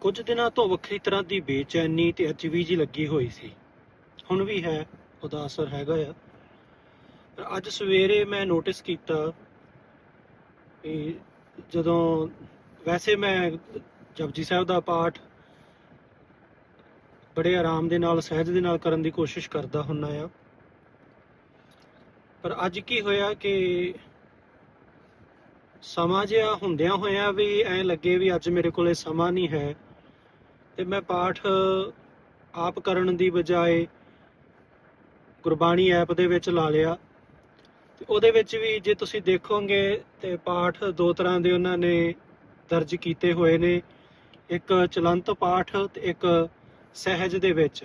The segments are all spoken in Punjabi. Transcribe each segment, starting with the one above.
ਕੁਝ ਦਿਨਾਂ ਤੋਂ ਵੱਖਰੀ ਤਰ੍ਹਾਂ ਦੀ ਬੇਚੈਨੀ ਤੇ ਅਚਵੀ ਜੀ ਲੱਗੀ ਹੋਈ ਸੀ। ਹੁਣ ਵੀ ਹੈ, ਉਹਦਾ ਅਸਰ ਹੈਗਾ ਆ। ਪਰ ਅੱਜ ਸਵੇਰੇ ਮੈਂ ਨੋਟਿਸ ਕੀਤਾ ਕਿ ਜਦੋਂ ਵੈਸੇ ਮੈਂ ਜਪਜੀ ਸਾਹਿਬ ਦਾ ਪਾਠ ਬੜੇ ਆਰਾਮ ਦੇ ਨਾਲ, ਸਹਿਜ ਦੇ ਨਾਲ ਕਰਨ ਦੀ ਕੋਸ਼ਿਸ਼ ਕਰਦਾ ਹੁੰਨਾ ਆ। ਪਰ ਅੱਜ ਕੀ ਹੋਇਆ ਕਿ ਸਮਾਂ ਜਿਹਾ ਹੁੰਦਿਆਂ ਹੋਇਆ ਵੀ ਐਂ ਲੱਗੇ ਵੀ ਅੱਜ ਮੇਰੇ ਕੋਲੇ ਸਮਾਂ ਨਹੀਂ ਹੈ। ਤੇ ਮੈਂ ਪਾਠ, ਆਪ ਕਰਨ ਦੀ ਬਜਾਏ ਗੁਰਬਾਣੀ ਐਪ ਦੇ ਵਿੱਚ ਲਾ ਲਿਆ। ਤੇ ਉਹਦੇ ਵਿੱਚ ਵੀ ਜੇ ਤੁਸੀਂ ਦੇਖੋਗੇ ਤੇ ਪਾਠ ਦੋ ਤਰ੍ਹਾਂ ਦੇ ਉਹਨਾਂ ਨੇ ਦਰਜ ਕੀਤੇ ਹੋਏ ਨੇ। ਇੱਕ ਚਲੰਤ ਪਾਠ ਤੇ ਇੱਕ ਸਹਿਜ ਦੇ ਵਿੱਚ।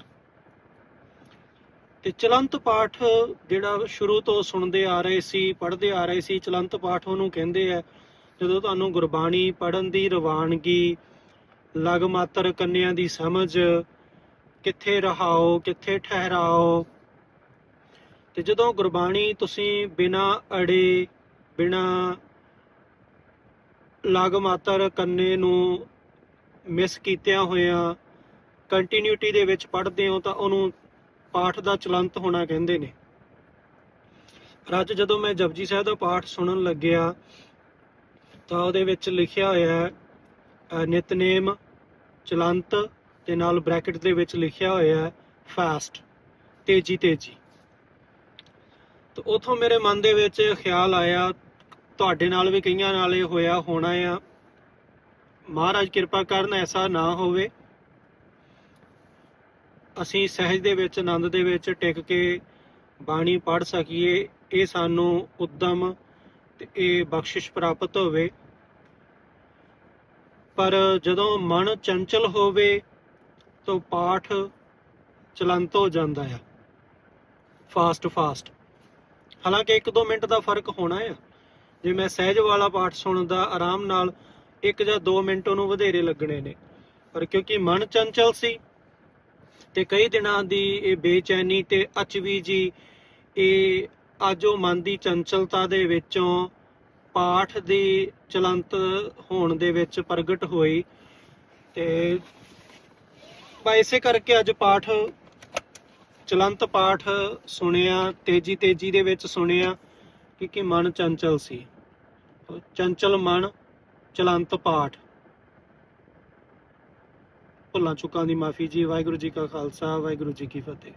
ਤੇ ਚਲੰਤ ਪਾਠ ਜਿਹੜਾ ਸ਼ੁਰੂ ਤੋਂ ਸੁਣਦੇ ਆ ਰਹੇ ਸੀ, ਪੜ੍ਹਦੇ ਆ ਰਹੇ ਸੀ, ਚਲੰਤ ਪਾਠ ਉਹਨੂੰ ਕਹਿੰਦੇ ਆ, ਜਦੋਂ ਤੁਹਾਨੂੰ ਗੁਰਬਾਣੀ ਪੜਨ ਦੀ ਰਵਾਨਗੀ ਲਗ ਮਾਤਰ ਕੰਨਿਆਂ ਦੀ ਸਮਝ, ਕਿੱਥੇ ਰਹਾਓ, ਕਿੱਥੇ ਠਹਿਰਾਓ? ਤੇ ਜਦੋਂ ਗੁਰਬਾਣੀ ਤੁਸੀਂ ਬਿਨਾ ਅੜੇ, ਬਿਨਾ ਲਗ ਮਾਤਰ ਕੰਨੇ ਨੂੰ ਮਿਸ ਕੀਤਿਆਂ ਹੋਇਆਂ ਕੰਟੀਨਿਊਟੀ ਦੇ ਵਿੱਚ ਪੜ੍ਹਦੇ ਹੋ ਤਾਂ ਉਹਨੂੰ ਪਾਠ ਦਾ ਚਲੰਤ ਹੋਣਾ ਕਹਿੰਦੇ ਨੇ। ਪਰ ਅੱਜ ਜਦੋਂ ਮੈਂ ਜਪਜੀ ਸਾਹਿਬ ਦਾ ਪਾਠ ਸੁਣਨ ਲੱਗਿਆ ਤਾਂ ਉਹਦੇ ਵਿੱਚ ਲਿਖਿਆ ਹੋਇਆ ਹੈ ਨਿਤਨੇਮ ਚਲੰਤ ਤੇ ਨਾਲ ਬ੍ਰੈਕਟ ਦੇ ਵਿੱਚ ਲਿਖਿਆ ਹੋਇਆ ਹੈ ਫਾਸਟ ਤੇਜੀ ਤੇਜੀ। ਤਾਂ ਉਥੋਂ ਮੇਰੇ ਮਨ ਦੇ ਵਿੱਚ ਖਿਆਲ ਆਇਆ, ਤੁਹਾਡੇ ਨਾਲ ਵੀ ਕਈਆਂ ਨਾਲ ਇਹ ਹੋਇਆ, ਹੋਣਾ ਆ। ਮਹਾਰਾਜ ਕਿਰਪਾ ਕਰਨ ਐਸਾ ਨਾ ਹੋਵੇ। ਅਸੀਂ ਸਹਿਜ ਦੇ ਵਿੱਚ, ਆਨੰਦ ਦੇ ਵਿੱਚ ਟਿਕ ਕੇ ਬਾਣੀ ਪੜ ਸਕੀਏ, ਇਹ ਸਾਨੂੰ ਉਦਮ ਤੇ ਇਹ ਬਖਸ਼ਿਸ਼ ਪ੍ਰਾਪਤ ਹੋਵੇ। ਪਰ ਜਦੋਂ ਮਨ ਚੰਚਲ ਹੋਵੇ ਤਾਂ ਪਾਠ ਚਲੰਤ ਹੋ ਜਾਂਦਾ ਆ। ਫਾਸਟ ਫਾਸਟ ਹਾਲਾਂਕਿ 1-2 ਮਿੰਟ ਦਾ ਫ਼ਰਕ ਹੋਣਾ ਆ। ਜੇ ਮੈਂ ਸਹਿਜ ਵਾਲਾ ਪਾਠ ਸੁਣਦਾ, ਆਰਾਮ ਨਾਲ 1 ਜਾਂ 2 ਮਿੰਟ ਉਹਨੂੰ ਵਧੇਰੇ ਲੱਗਣੇ ਨੇ। ਪਰ ਕਿਉਂਕਿ ਮਨ ਚੰਚਲ ਸੀ ਤੇ ਕਈ ਦਿਨਾਂ ਦੀ ਇਹ ਬੇਚੈਨੀ ਤੇ ਅਚਵੀ ਜੀ, ਇਹ ਅੱਜ ਉਹ ਮਨ ਦੀ ਚੰਚਲਤਾ ਦੇ ਵਿੱਚੋਂ ਪਾਠ ਦੀ ਚਲੰਤ ਹੋਣ ਦੇ ਵਿੱਚ ਪ੍ਰਗਟ ਹੋਈ ਤੇ ਬਾ ਇਸੇ ਕਰਕੇ ਅੱਜ ਪਾਠ, ਚਲੰਤ ਪਾਠ ਸੁਣਿਆ, ਤੇਜੀ ਤੇਜੀ ਦੇ ਵਿੱਚ ਸੁਣਿਆ, ਕਿਉਂਕਿ ਮਨ ਚੰਚਲ ਸੀ। ਚੰਚਲ ਮਨ, ਚਲੰਤ ਪਾਠ। ਭੁੱਲਾਂ ਚੁੱਕਾਂ ਦੀ ਮਾਫੀ ਜੀ, ਵਾਹਿਗੁਰੂ ਜੀ ਕਾ ਖਾਲਸਾ, ਵਾਹਿਗੁਰੂ ਜੀ ਕੀ ਫਤਿਹ।